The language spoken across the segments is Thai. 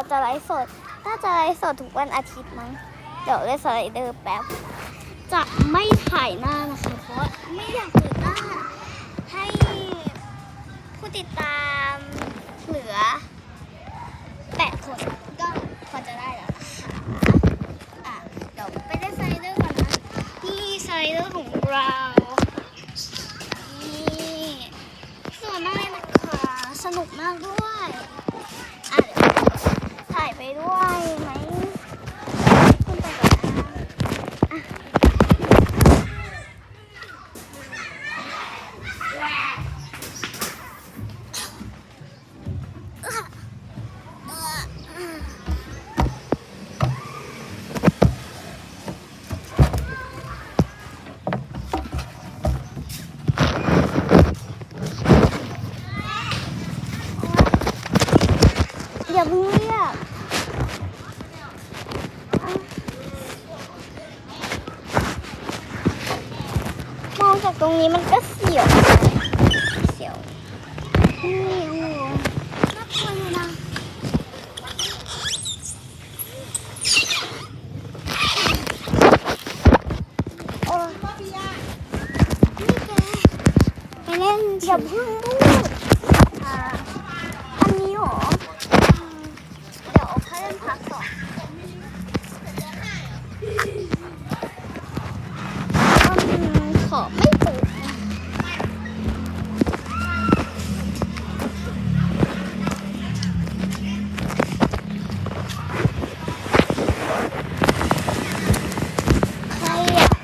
เราจะไลฟ์สด น่าจะไลฟ์สดทุกวันอาทิตย์มั้ง เดี๋ยวเลยสไลเดอร์แป๊บ จะไม่ถ่ายหน้านะคะ เพราะไม่อยากเปิดหน้า ให้ผู้ติดตามเหลือแปดคนก็พอจะได้แล้วนะคะอะเดี๋ยวไปเล่นสไลเดอร์ก่อนนะ นี่สไลเดอร์ของเรา นี่สวยมากเลยนะคะ สนุกมากด้วย อะเดี๋ยวถ่าย ไปด้วยไหมขึ้นไปก่อนนะอะอย่าเพิ่งเรียกอะมองจาก ตรงนี้มันก็เสียวเสียวนี่โอ้น่ากลัวนะโอ้ยนี่แกไปเล่นอย่าเพิ่งพูดอ่าอันนี้เหรอ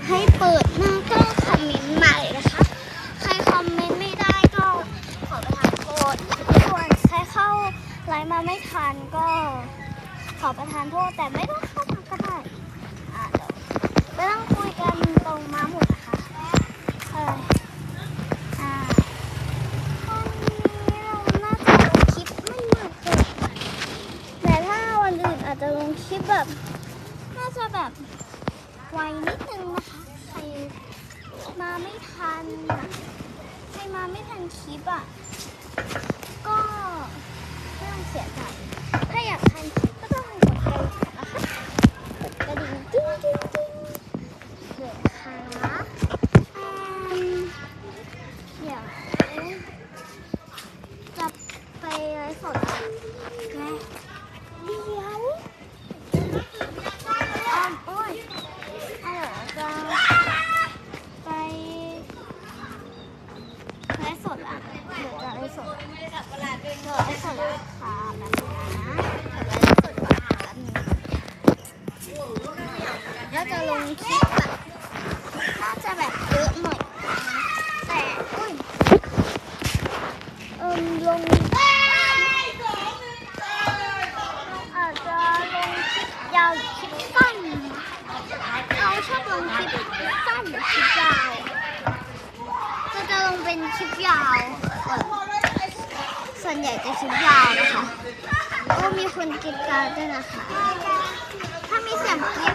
ให้เปิดหน้าก็คอมเมนต์มาเลยนะคะ ใครคอมเมนต์ไม่ได้ก็ขอประทานโทษส่วนใครเข้าไลน์มาไม่ทันก็ขอประทานโทษแต่ไม่ต้องเข้ามาก็ได้อะเดี๋ยวไปต้องคุยกันตรงม้าหมุดนะคะเอออ่าวันนี้เราน่าจะลงคลิปไม่มากเกินไปแต่ถ้าวันอื่นอาจจะลงคลิปแบบน่าจะแบบไวนิดนึงนะคะ รมาไม่ทันอะใครมาไม่ทันคลิปอะ ก็ไม่ต้องเสียใจถ้าอยากทันคลิปก็ต้องกดกระดิ่งนะคะกดกระดิ่งจิ้งจิ้งจิ้งเดี๋ยวนะคะอืมเดี๋ยวจะไปไลฟ์สดไงเดี๋ยวอ้อมโอ้ยเอาเดี๋ยวจะไปไลฟ์สดอะเดี๋ยวจะไลฟ์สดอะ เดี๋ยวไลฟ์สดราคาแบบนี้นะเดี๋ยวไลฟ์สดราคาแบบนี้ งคลิปแบบน่าจะแบบเยอะหน่อยแต่อุ้ยเอิมลงอาจจะลงคลิปยาวคลิปสั้นเราชอบลงคลิปสั้นหรือคลิปยาวก็จะลงเป็นคลิปยาว ส่วนใหญ่จะคลิปยาวนะคะก็มีคนกรีดการด้วยนะคะ ถ้ามีเสียงกรีด